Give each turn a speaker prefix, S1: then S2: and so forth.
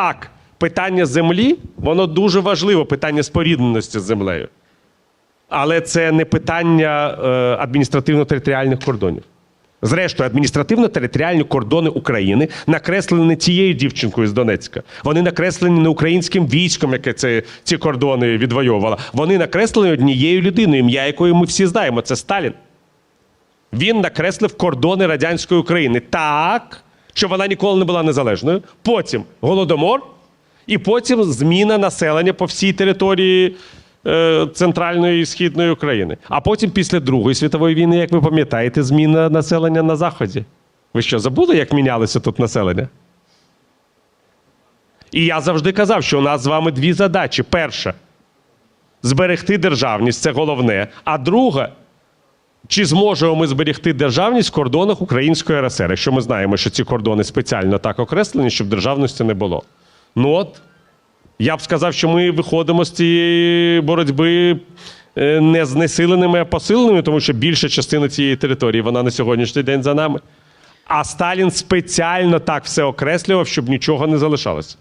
S1: Так, питання землі, воно дуже важливо, питання спорідненості з землею. Але це не питання е, адміністративно-територіальних кордонів. Зрештою, адміністративно-територіальні кордони України накреслені не цією дівчинкою з Донецька. Вони накреслені не українським військом, яке це, ці кордони відвоювало. Вони накреслені однією людиною, ім'я якої ми всі знаємо. Це Сталін. Він накреслив кордони радянської України так, що вона ніколи не була незалежною. Потім голодомор, і потім зміна населення по всій території е, центральної і східної України. А потім, після Другої світової війни, як ви пам'ятаєте, зміна населення на Заході. Ви що, забули, як мінялося тут населення? І я завжди казав, що у нас з вами дві задачі. Перша зберегти державність це головне. А друга чи зможемо ми зберегти державність в кордонах Української РСР, якщо ми знаємо, що ці кордони спеціально так окреслені, щоб державності не було. Ну от, я б сказав, що ми виходимо з цієї боротьби е, не знесиленими, а посиленими, тому що більша частина цієї території вона на сьогоднішній день за нами. А Сталін спеціально так все окреслював, щоб нічого не залишалося.